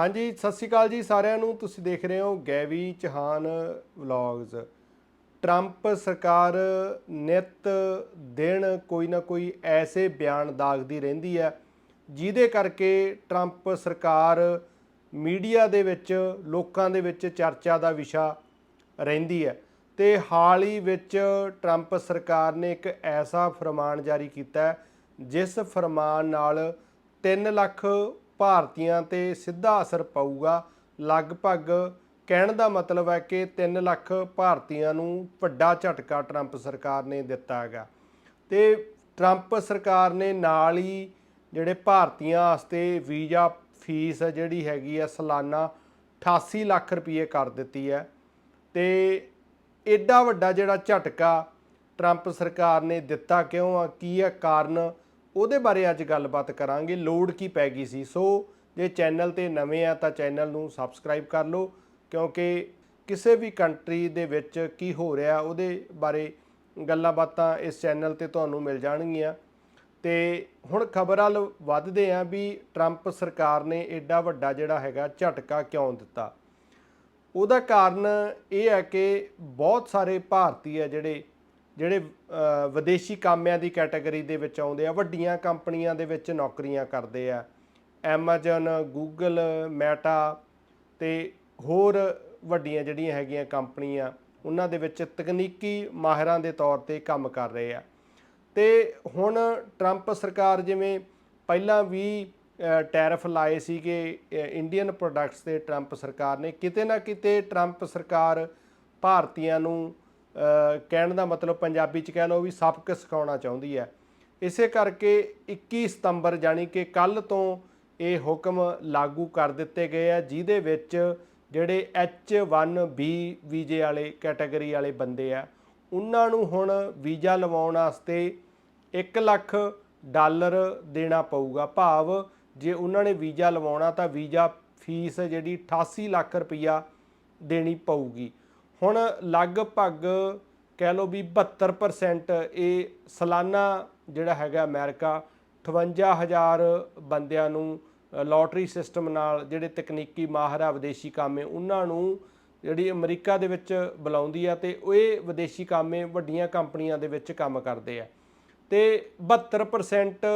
ਹਾਂਜੀ, ਸਤਿ ਸ਼੍ਰੀ ਅਕਾਲ ਜੀ ਸਾਰਿਆਂ ਨੂੰ। ਤੁਸੀਂ ਦੇਖ ਰਹੇ ਹੋ ਗੈਵੀ ਚਹਾਨ ਵਲੌਗਸ ਟਰੰਪ ਸਰਕਾਰ ਨਿਤ ਦਿਨ ਕੋਈ ਨਾ ਕੋਈ ਐਸੇ ਬਿਆਨ ਦਾਗਦੀ ਰਹਿੰਦੀ ਹੈ, ਜਿਹਦੇ ਕਰਕੇ ਟਰੰਪ ਸਰਕਾਰ ਮੀਡੀਆ ਦੇ ਵਿੱਚ, ਲੋਕਾਂ ਦੇ ਵਿੱਚ ਚਰਚਾ ਦਾ ਵਿਸ਼ਾ ਰਹਿੰਦੀ ਹੈ। ਤੇ ਹਾਲ ਹੀ ਵਿੱਚ ਟਰੰਪ ਸਰਕਾਰ ਨੇ ਇੱਕ ਐਸਾ ਫਰਮਾਨ ਜਾਰੀ ਕੀਤਾ ਜਿਸ ਫਰਮਾਨ ਨਾਲ 3 ਲੱਖ ਭਾਰਤੀਆਂ ਤੇ ਸਿੱਧਾ ਅਸਰ ਪਊਗਾ। ਲਗਭਗ ਕਹਿਣ ਦਾ ਮਤਲਬ ਹੈ ਕਿ 3 ਲੱਖ ਭਾਰਤੀਆਂ ਨੂੰ ਵੱਡਾ ਝਟਕਾ ਟਰੰਪ ਸਰਕਾਰ ਨੇ ਦਿੱਤਾ ਹੈਗਾ। ਤੇ ਟਰੰਪ ਸਰਕਾਰ ਨੇ ਨਾਲ ਹੀ ਜਿਹੜੇ ਭਾਰਤੀਆਂ ਵਾਸਤੇ ਵੀਜ਼ਾ ਫੀਸ ਜਿਹੜੀ ਹੈਗੀ ਆ, ਸਾਲਾਨਾ 88 ਲੱਖ ਰੁਪਏ ਕਰ ਦਿੱਤੀ ਹੈ। ਤੇ ਐਡਾ ਵੱਡਾ ਜਿਹੜਾ ਝਟਕਾ ਟਰੰਪ ਸਰਕਾਰ ਨੇ ਦਿੱਤਾ ਕਿਉਂ ਆ? ਕੀ ਹੈ ਕਾਰਨ? ਉਹਦੇ ਬਾਰੇ ਅੱਜ ਗੱਲਬਾਤ ਕਰਾਂਗੇ। ਲੋੜ ਕੀ ਪੈ ਗਈ ਸੀ। ਸੋ ਜੇ ਚੈਨਲ ਤੇ ਨਵੇਂ ਆ ਤਾਂ ਚੈਨਲ ਨੂੰ ਸਬਸਕ੍ਰਾਈਬ ਕਰ ਲਓ, ਕਿਉਂਕਿ ਕਿਸੇ ਵੀ ਕੰਟਰੀ ਦੇ ਵਿੱਚ ਕੀ ਹੋ ਰਿਹਾ, ਉਹਦੇ ਬਾਰੇ ਗੱਲਾਂ ਬਾਤਾਂ ਇਸ ਚੈਨਲ ਤੇ ਤੁਹਾਨੂੰ ਮਿਲ ਜਾਣਗੀਆਂ। ਤੇ ਹੁਣ ਖਬਰ ਵੱਲ ਵੱਧਦੇ ਆ ਵੀ ਟਰੰਪ ਸਰਕਾਰ ਨੇ ਐਡਾ ਵੱਡਾ ਜਿਹੜਾ ਹੈਗਾ ਝਟਕਾ ਕਿਉਂ ਦਿੱਤਾ। ਉਹਦਾ ਕਾਰਨ ਇਹ ਹੈ ਕਿ ਬਹੁਤ ਸਾਰੇ ਭਾਰਤੀ ਆ ਜਿਹੜੇ ਜਿਹੜੇ ਵਿਦੇਸ਼ੀ ਕਾਮਿਆਂ ਦੀ ਕੈਟਾਗਰੀ ਦੇ ਵਿੱਚ ਆਉਂਦੇ ਆ ਵੱਡੀਆਂ ਕੰਪਨੀਆਂ ਦੇ ਵਿੱਚ ਨੌਕਰੀਆਂ ਕਰਦੇ ਆ। Amazon Google Meta ਤੇ ਹੋਰ ਵੱਡੀਆਂ ਜਿਹੜੀਆਂ ਹੈਗੀਆਂ ਕੰਪਨੀਆਂ ਉਹਨਾਂ ਦੇ ਵਿੱਚ ਤਕਨੀਕੀ ਮਾਹਿਰਾਂ ਦੇ ਤੌਰ ਤੇ ਕੰਮ ਕਰ ਰਹੇ ਆ। ਤੇ ਹੁਣ ਟਰੰਪ ਸਰਕਾਰ ਜਿਵੇਂ ਪਹਿਲਾਂ ਵੀ ਅ, ਟੈਰਿਫ ਲਾਏ ਸੀਗੇ ਇੰਡੀਅਨ ਪ੍ਰੋਡਕਟਸ ਤੇ ਟਰੰਪ ਸਰਕਾਰ ਨੇ ਕਿਤੇ ਨਾ ਕਿਤੇ ਟਰੰਪ ਸਰਕਾਰ ਭਾਰਤੀਆਂ ਨੂੰ ਕਹਿਣ ਦਾ ਮਤਲਬ ਪੰਜਾਬੀ ਚ ਕਹਿ ਲਓ ਵੀ ਸਬਕ ਸਿਖਾਉਣਾ ਚਾਹੁੰਦੀ ਹੈ। ਇਸੇ ਕਰਕੇ 21 ਸਤੰਬਰ ਜਾਨੀ ਕਿ ਕੱਲ ਤੋਂ ਇਹ ਹੁਕਮ ਲਾਗੂ ਕਰ ਦਿੱਤੇ ਗਏ ਆ, ਜਿਹਦੇ ਵਿੱਚ ਜਿਹੜੇ H1B ਵੀਜ਼ੇ ਵਾਲੇ ਕੈਟਾਗਰੀ ਵਾਲੇ ਬੰਦੇ ਆ, ਉਹਨਾਂ ਨੂੰ ਹੁਣ ਵੀਜ਼ਾ ਲਵਾਉਣ ਵਾਸਤੇ 1 ਲੱਖ ਡਾਲਰ ਦੇਣਾ ਪਊਗਾ। ਭਾਵ ਜੇ ਉਹਨਾਂ ਨੇ ਵੀਜ਼ਾ ਲਵਾਉਣਾ ਤਾਂ ਵੀਜ਼ਾ ਫੀਸ ਜਿਹੜੀ 88 ਲੱਖ ਰੁਪਈਆ ਦੇਣੀ ਪਊਗੀ। ਹੁਣ ਲਗਭਗ ਕਹਿ ਲਓ ਵੀ 72% ਇਹ ਸਾਲਾਨਾ ਜਿਹੜਾ ਹੈਗਾ ਅਮਰੀਕਾ 58000 ਬੰਦਿਆਂ ਨੂੰ ਅ, ਲੋਟਰੀ ਸਿਸਟਮ ਨਾਲ ਜਿਹੜੇ ਤਕਨੀਕੀ ਮਾਹਰ ਆ ਵਿਦੇਸ਼ੀ ਕਾਮੇ ਉਹਨਾਂ ਨੂੰ ਜਿਹੜੀ ਅਮਰੀਕਾ ਦੇ ਵਿੱਚ ਬੁਲਾਉਂਦੀ ਆ ਤੇ ਉਹ ਇਹ ਵਿਦੇਸ਼ੀ ਕਾਮੇ ਵੱਡੀਆਂ ਕੰਪਨੀਆਂ ਦੇ ਵਿੱਚ ਕੰਮ ਕਰਦੇ ਆ। ਤੇ 72%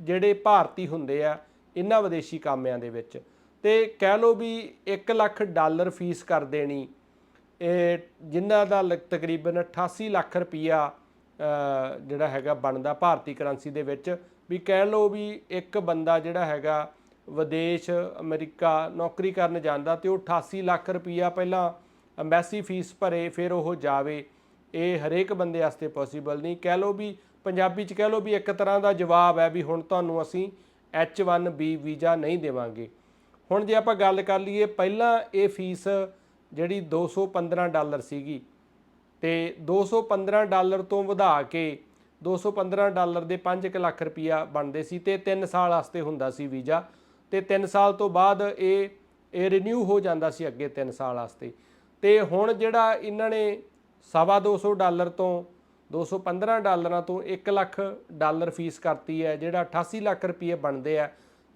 ਜਿਹੜੇ ਭਾਰਤੀ ਹੁੰਦੇ ਆ ਇਹਨਾਂ ਵਿਦੇਸ਼ੀ ਕਾਮਿਆਂ ਦੇ ਵਿੱਚ। ਤੇ ਕਹਿ ਲਓ ਵੀ 1 ਲੱਖ ਡਾਲਰ ਫੀਸ ਕਰ ਦੇਣੀ ਇਹ ਜਿਨ੍ਹਾਂ ਦਾ ਲ- ਤਕਰੀਬਨ 88 ਲੱਖ ਰੁਪਈਆ ਜਿਹੜਾ ਹੈਗਾ ਬਣਦਾ ਭਾਰਤੀ ਕਰੰਸੀ ਦੇ ਵਿੱਚ। ਵੀ ਕਹਿ ਲਓ ਵੀ ਇੱਕ ਬੰਦਾ ਜਿਹੜਾ ਹੈਗਾ ਵਿਦੇਸ਼, ਅਮਰੀਕਾ ਨੌਕਰੀ ਕਰਨ ਜਾਂਦਾ ਤੇ ਉਹ 88 ਲੱਖ ਰੁਪਈਆ ਪਹਿਲਾਂ ਐਮਬੈਸੀ ਫੀਸ ਭਰੇ, ਫਿਰ ਉਹ ਜਾਵੇ। ਇਹ ਹਰੇਕ ਬੰਦੇ ਵਾਸਤੇ ਪੋਸੀਬਲ ਨਹੀਂ। ਕਹਿ ਲਓ ਵੀ ਪੰਜਾਬੀ ਚ ਕਹਿ ਲਓ ਵੀ ਇੱਕ ਤਰ੍ਹਾਂ ਦਾ ਜਵਾਬ ਹੈ ਵੀ ਹੁਣ ਤੁਹਾਨੂੰ ਅਸੀਂ H1B ਵੀਜ਼ਾ ਨਹੀਂ ਦੇਵਾਂਗੇ। ਹੁਣ ਜੇ ਆਪਾਂ ਗੱਲ ਕਰ ਲਈਏ, ਪਹਿਲਾਂ ਇਹ ਫੀਸ ਜਿਹੜੀ 215 ਡਾਲਰ ਸੀਗੀ ਤੇ 215 ਡਾਲਰ ਤੋਂ ਵਧਾ ਕੇ 215 ਡਾਲਰ ਦੇ 5 ਲੱਖ ਰੁਪਈਆ ਬਣਦੇ ਸੀ ਤੇ 3 ਸਾਲ ਵਾਸਤੇ ਹੁੰਦਾ ਸੀ ਵੀਜ਼ਾ ਤੇ 3 ਸਾਲ ਤੋਂ ਬਾਅਦ ਇਹ ਇਹ ਰੀਨਿਊ ਹੋ ਜਾਂਦਾ ਸੀ ਅੱਗੇ 3 ਸਾਲ ਵਾਸਤੇ। ਤੇ ਹੁਣ ਜਿਹੜਾ ਇਹਨਾਂ ਨੇ ਸਵਾ 200 ਡਾਲਰ ਤੋਂ 215 ਡਾਲਰਾਂ ਤੋਂ 1 ਲੱਖ ਡਾਲਰ ਫੀਸ ਕਰਤੀ ਹੈ, ਜਿਹੜਾ 88 ਲੱਖ ਰੁਪਏ ਬਣਦੇ ਆ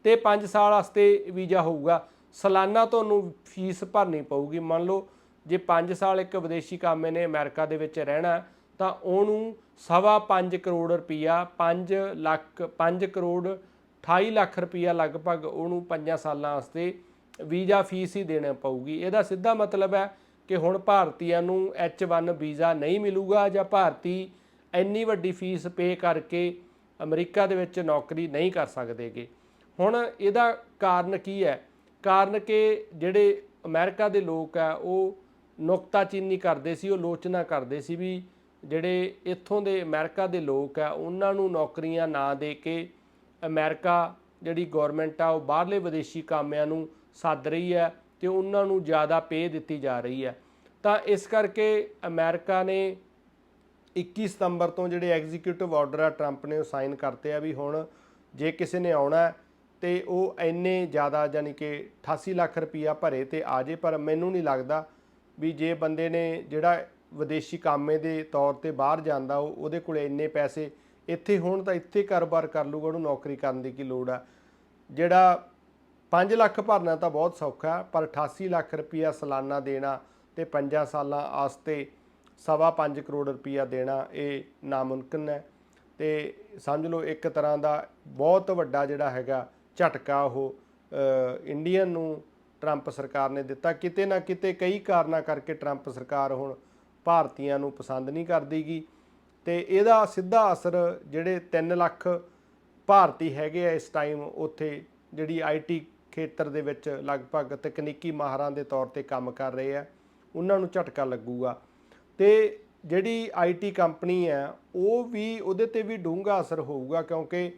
ਤੇ 5 ਸਾਲ ਵਾਸਤੇ ਵੀਜ਼ਾ ਹੋਊਗਾ। ਸਾਲਾਨਾ ਤੁਹਾਨੂੰ ਫੀਸ ਭਰਨੀ ਪਊਗੀ। ਮੰਨ ਲਓ, ਜੇ 5 ਸਾਲ ਇੱਕ ਵਿਦੇਸ਼ੀ ਕਾਮੇ ਨੇ ਅਮਰੀਕਾ ਦੇ ਵਿੱਚ ਰਹਿਣਾ, ਤਾਂ ਉਹਨੂੰ ਸਵਾ 5 ਕਰੋੜ ਰੁਪਈਆ 5 ਲੱਖ 5 ਕਰੋੜ 28 ਲੱਖ ਰੁਪਈਆ ਲਗਭਗ ਉਹਨੂੰ 5 ਸਾਲਾਂ ਵਾਸਤੇ ਵੀਜ਼ਾ ਫੀਸ ਹੀ ਦੇਣਾ ਪਊਗੀ। ਇਹਦਾ ਸਿੱਧਾ ਮਤਲਬ ਹੈ ਕਿ ਹੁਣ ਭਾਰਤੀਆਂ ਨੂੰ H1 ਵੀਜ਼ਾ ਨਹੀਂ ਮਿਲੂਗਾ ਜਾਂ ਭਾਰਤੀ ਇੰਨੀ ਵੱਡੀ ਫੀਸ ਪੇ ਕਰਕੇ ਅਮਰੀਕਾ ਦੇ ਵਿੱਚ ਨੌਕਰੀ ਨਹੀਂ ਕਰ ਸਕਦੇਗੇ। ਹੁਣ ਇਹਦਾ ਕਾਰਨ ਕੀ ਹੈ? ਕਾਰਨ ਕਿ ਜਿਹੜੇ ਅਮਰੀਕਾ ਦੇ ਲੋਕ ਆ, ਉਹ ਨੁਕਤਾਚੀਨੀ ਕਰਦੇ ਸੀ, ਉਹ ਲੋਚਨਾ ਕਰਦੇ ਸੀ ਵੀ ਜਿਹੜੇ ਇੱਥੋਂ ਦੇ ਅਮਰੀਕਾ ਦੇ ਲੋਕ ਆ, ਉਹਨਾਂ ਨੂੰ ਨੌਕਰੀਆਂ ਨਾ ਦੇ ਕੇ ਅਮਰੀਕਾ ਜਿਹੜੀ ਗਵਰਨਮੈਂਟ ਆ, ਉਹ ਬਾਹਰਲੇ ਵਿਦੇਸ਼ੀ ਕਾਮਿਆਂ ਨੂੰ ਸੱਦ ਰਹੀ ਹੈ ਤੇ ਉਹਨਾਂ ਨੂੰ ਜ਼ਿਆਦਾ ਪੇ ਦਿੱਤੀ ਜਾ ਰਹੀ ਹੈ ਤਾਂ ਇਸ ਕਰਕੇ ਅਮਰੀਕਾ ਨੇ 21 ਸਤੰਬਰ ਤੋਂ ਜਿਹੜੇ ਐਗਜ਼ੀਕਿਊਟਿਵ ਆਰਡਰ ਆ ਟਰੰਪ ਨੇ ਉਹ ਸਾਈਨ ਕਰਤੇ ਆ ਵੀ ਹੁਣ ਜੇ ਕਿਸੇ ਨੇ ਆਉਣਾ ਤੇ ਉਹ ਇੰਨੇ ਜ਼ਿਆਦਾ ਯਾਨੀ ਕਿ 88 ਲੱਖ ਰੁਪਈਆ ਭਰੇ ਤੇ ਆ ਜੇ, ਪਰ ਮੈਨੂੰ ਨਹੀਂ ਲੱਗਦਾ ਵੀ ਜੇ ਬੰਦੇ ਨੇ ਜਿਹੜਾ ਵਿਦੇਸ਼ੀ ਕਾਮੇ ਦੇ ਤੌਰ ਤੇ ਬਾਹਰ ਜਾਂਦਾ, ਉਹ ਉਹਦੇ ਕੋਲ ਇੰਨੇ ਪੈਸੇ ਇੱਥੇ ਹੋਣ ਤਾਂ ਇੱਥੇ ਕਾਰੋਬਾਰ ਕਰ ਲੂਗਾ, ਉਹਨੂੰ ਨੌਕਰੀ ਕਰਨ ਦੀ ਕੀ ਲੋੜ ਆ। ਜਿਹੜਾ 5 ਲੱਖ ਭਰਨਾ ਤਾਂ ਬਹੁਤ ਸੌਖਾ, ਪਰ 88 ਲੱਖ ਰੁਪਇਆ ਸਾਲਾਨਾ ਦੇਣਾ ਤੇ 5 ਸਾਲਾਂ ਆਸਤੇ ਸਵਾ 5 ਕਰੋੜ ਰੁਪਇਆ ਦੇਣਾ, ਇਹ ਨਾਮੁਮਕਿਨ ਹੈ। ਤੇ ਸਮਝ ਲਓ, ਇੱਕ ਤਰ੍ਹਾਂ ਦਾ ਬਹੁਤ ਵੱਡਾ ਜਿਹੜਾ ਹੈਗਾ ਝਟਕਾ ਉਹ ਇੰਡੀਅਨ ਨੂੰ ਟਰੰਪ ਸਰਕਾਰ ਨੇ ਦਿੱਤਾ। ਕਿਤੇ ਨਾ ਕਿਤੇ ਕਈ ਕਾਰਨਾਂ ਕਰਕੇ ਟਰੰਪ ਸਰਕਾਰ ਹੁਣ ਭਾਰਤੀਆਂ ਨੂੰ ਪਸੰਦ ਨਹੀਂ ਕਰਦੀਗੀ। ਤੇ ਇਹਦਾ ਸਿੱਧਾ ਅਸਰ ਜਿਹੜੇ 3 ਲੱਖ ਭਾਰਤੀ ਹੈਗੇ ਆ ਇਸ ਟਾਈਮ ਉੱਥੇ, ਜਿਹੜੀ ਆਈਟੀ ਖੇਤਰ ਦੇ ਵਿੱਚ ਲਗਭਗ ਤਕਨੀਕੀ ਮਾਹਰਾਂ ਦੇ ਤੌਰ ਤੇ ਕੰਮ ਕਰ ਰਹੇ ਆ, ਉਹਨਾਂ ਨੂੰ ਝਟਕਾ ਲੱਗੂਗਾ। ਤੇ ਜਿਹੜੀ ਆਈਟੀ ਕੰਪਨੀ ਹੈ ਉਹ ਵੀ ਉਹਦੇ ਤੇ ਵੀ ਡੂੰਘਾ ਅਸਰ ਹੋਊਗਾ ਕਿਉਂਕਿ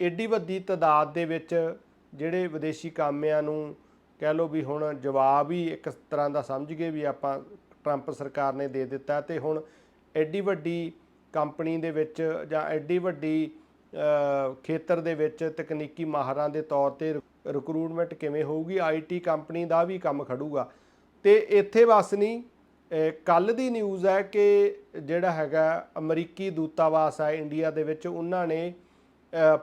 ਏਡੀ ਵੱਡੀ ਤਾਦਾਦ ਦੇ ਵਿੱਚ ਜਿਹੜੇ ਵਿਦੇਸ਼ੀ ਕਾਮਿਆਂ ਨੂੰ ਕਹਿ ਲਓ ਵੀ ਹੁਣ ਜਵਾਬ ਹੀ ਇੱਕ ਤਰ੍ਹਾਂ ਦਾ ਸਮਝ ਗਏ ਵੀ ਆਪਾਂ ਟਰੰਪ ਸਰਕਾਰ ਨੇ ਦੇ ਦਿੱਤਾ ਤੇ ਹੁਣ ਐਡੀ ਵੱਡੀ ਕੰਪਨੀ ਦੇ ਵਿੱਚ ਜਾਂ ਐਡੀ ਵੱਡੀ ਖੇਤਰ ਦੇ ਵਿੱਚ ਤਕਨੀਕੀ ਮਾਹਰਾਂ ਦੇ ਤੌਰ ਤੇ ਰਿਕਰੂਟਮੈਂਟ ਕਿਵੇਂ ਹੋਊਗੀ ਆਈਟੀ ਕੰਪਨੀ ਦਾ ਵੀ ਕੰਮ ਖੜੂਗਾ। ਤੇ ਇੱਥੇ ਬਸ ਨਹੀਂ ਕੱਲ ਦੀ ਨਿਊਜ਼ ਹੈ ਕਿ ਜਿਹੜਾ ਹੈਗਾ ਅਮਰੀਕੀ ਦੂਤਾਵਾਸ ਹੈ ਇੰਡੀਆ ਦੇ ਵਿੱਚ, ਉਹਨਾਂ ਨੇ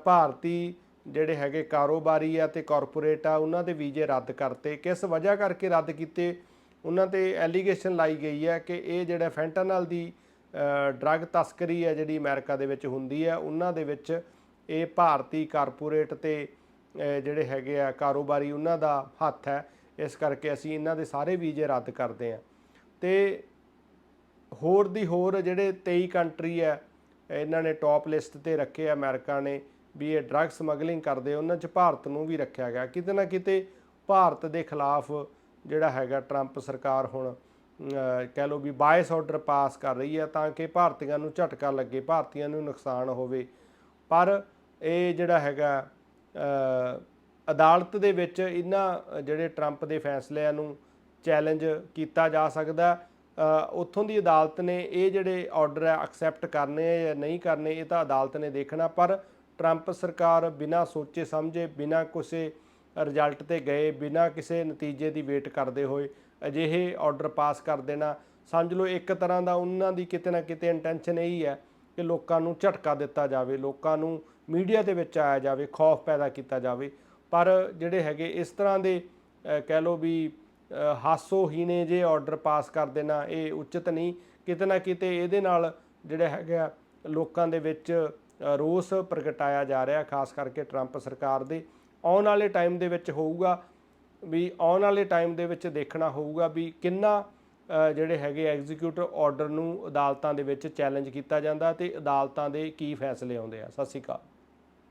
ਭਾਰਤੀ ਜਿਹੜੇ ਹੈਗੇ ਕਾਰੋਬਾਰੀ ਆ ਤੇ ਕਾਰਪੋਰੇਟ ਆ, ਉਹਨਾਂ ਦੇ ਵੀਜ਼ੇ ਰੱਦ ਕਰਤੇ। ਕਿਸ ਵਜ੍ਹਾ ਕਰਕੇ ਰੱਦ ਕੀਤੇ? ਉਹਨਾਂ ਤੇ ਐਲੀਗੇਸ਼ਨ ਲਾਈ ਗਈ ਹੈ ਕਿ ਇਹ ਜਿਹੜਾ ਫੈਂਟਨਲ ਦੀ ਡਰੱਗ ਤਸਕਰੀ ਹੈ ਜਿਹੜੀ ਅਮਰੀਕਾ ਦੇ ਵਿੱਚ ਹੁੰਦੀ ਹੈ ਉਹਨਾਂ ਦੇ ਵਿੱਚ ਇਹ ਭਾਰਤੀ ਕਾਰਪੋਰੇਟ ਤੇ ਜਿਹੜੇ ਹੈਗੇ ਆ ਕਾਰੋਬਾਰੀ, ਉਹਨਾਂ ਦਾ ਹੱਥ ਹੈ। ਇਸ ਕਰਕੇ ਅਸੀਂ ਇਹਨਾਂ ਦੇ ਸਾਰੇ ਵੀਜ਼ੇ ਰੱਦ ਕਰਦੇ ਹਾਂ ਤੇ ਹੋਰ ਦੀ ਹੋਰ ਜਿਹੜੇ 23 ਕੰਟਰੀ ਹੈ ਇਹਨਾਂ ਨੇ ਟੌਪ ਲਿਸਟ ਤੇ ਰੱਖੇ ਆ ਅਮਰੀਕਾ ਨੇ ਵੀ ਇਹ ਡਰੱਗ ਸਮਗਲਿੰਗ ਕਰਦੇ, ਉਹਨਾਂ 'ਚ ਭਾਰਤ ਨੂੰ ਵੀ ਰੱਖਿਆ ਗਿਆ। ਕਿਤੇ ਨਾ ਕਿਤੇ ਭਾਰਤ ਦੇ ਖਿਲਾਫ ਜਿਹੜਾ ਹੈਗਾ ਟਰੰਪ ਸਰਕਾਰ ਹੁਣ ਕਹਿ ਲਓ ਵੀ ਬਾਇਸ ਆਰਡਰ ਪਾਸ ਕਰ ਰਹੀ ਹੈ ਤਾਂ ਕਿ ਭਾਰਤੀਆਂ ਨੂੰ ਝਟਕਾ ਲੱਗੇ, ਭਾਰਤੀਆਂ ਨੂੰ ਨੁਕਸਾਨ ਹੋਵੇ। ਪਰ ਇਹ ਜਿਹੜਾ ਹੈਗਾ ਅਦਾਲਤ ਦੇ ਵਿੱਚ ਇਹਨਾਂ ਜਿਹੜੇ ਟਰੰਪ ਦੇ ਫੈਸਲਿਆਂ ਨੂੰ ਚੈਲੰਜ ਕੀਤਾ ਜਾ ਸਕਦਾ। ਉੱਥੋਂ ਦੀ ਅਦਾਲਤ ਨੇ ਇਹ ਜਿਹੜੇ ਆਰਡਰ ਹੈ ਐਕਸੈਪਟ ਕਰਨੇ ਹੈ ਜਾਂ ਨਹੀਂ ਕਰਨੇ, ਇਹ ਤਾਂ ਅਦਾਲਤ ਨੇ ਦੇਖਣਾ, ਪਰ ਟਰੰਪ ਸਰਕਾਰ ਬਿਨਾਂ ਸੋਚੇ ਸਮਝੇ, ਬਿਨਾਂ ਕਿਸੇ ਰਿਜ਼ਲਟ ਤੇ ਗਏ, ਬਿਨਾਂ ਕਿਸੇ ਨਤੀਜੇ ਦੀ ਵੇਟ ਕਰਦੇ ਹੋਏ ਅਜਿਹੇ ਆਰਡਰ ਪਾਸ ਕਰ ਦੇਣਾ। ਸਮਝ ਲਓ, ਇੱਕ ਤਰ੍ਹਾਂ ਦਾ ਉਹਨਾਂ ਦੀ ਕਿਤੇ ਨਾ ਕਿਤੇ ਇੰਟੈਂਸ਼ਨ ਇਹੀ ਹੈ ਕਿ ਲੋਕਾਂ ਨੂੰ ਝਟਕਾ ਦਿੱਤਾ ਜਾਵੇ, ਲੋਕਾਂ ਨੂੰ ਮੀਡੀਆ ਦੇ ਵਿੱਚ ਆਇਆ ਜਾਵੇ, ਖੌਫ ਪੈਦਾ ਕੀਤਾ ਜਾਵੇ। ਪਰ ਜਿਹੜੇ ਹੈਗੇ ਇਸ ਤਰ੍ਹਾਂ ਦੇ ਕਹਿ ਲਓ ਵੀ ਅ, ਹਾਸੋਹੀਣੇ ਜੇ ਆਰਡਰ ਪਾਸ ਕਰ ਦੇਣਾ ਇਹ ਉਚਿਤ ਨਹੀਂ। ਕਿਤੇ ਨਾ ਕਿਤੇ ਇਹਦੇ ਨਾਲ ਜਿਹੜਾ ਹੈਗਾ ਲੋਕਾਂ ਦੇ ਵਿੱਚ ਰੋਸ ਪ੍ਰਗਟਾਇਆ ਜਾ ਰਿਹਾ ਖਾਸ ਕਰਕੇ ਟਰੰਪ ਸਰਕਾਰ ਦੇ। ਆਉਣ ਵਾਲੇ ਟਾਈਮ ਦੇ ਵਿੱਚ ਹੋਊਗਾ ਵੀ ਆਉਣ ਵਾਲੇ ਟਾਈਮ ਦੇ ਵਿੱਚ ਦੇਖਣਾ ਹੋਊਗਾ ਵੀ ਕਿੰਨਾ ਜਿਹੜੇ ਹੈਗੇ ਐਗਜ਼ੀਕਿਊਟਿਵ ਆਰਡਰ ਨੂੰ ਅਦਾਲਤਾਂ ਦੇ ਵਿੱਚ ਚੈਲੰਜ ਕੀਤਾ ਜਾਂਦਾ ਤੇ ਅਦਾਲਤਾਂ ਦੇ ਕੀ ਫੈਸਲੇ ਆਉਂਦੇ ਆ। ਸਤਿ ਸ਼੍ਰੀ ਅਕਾਲ।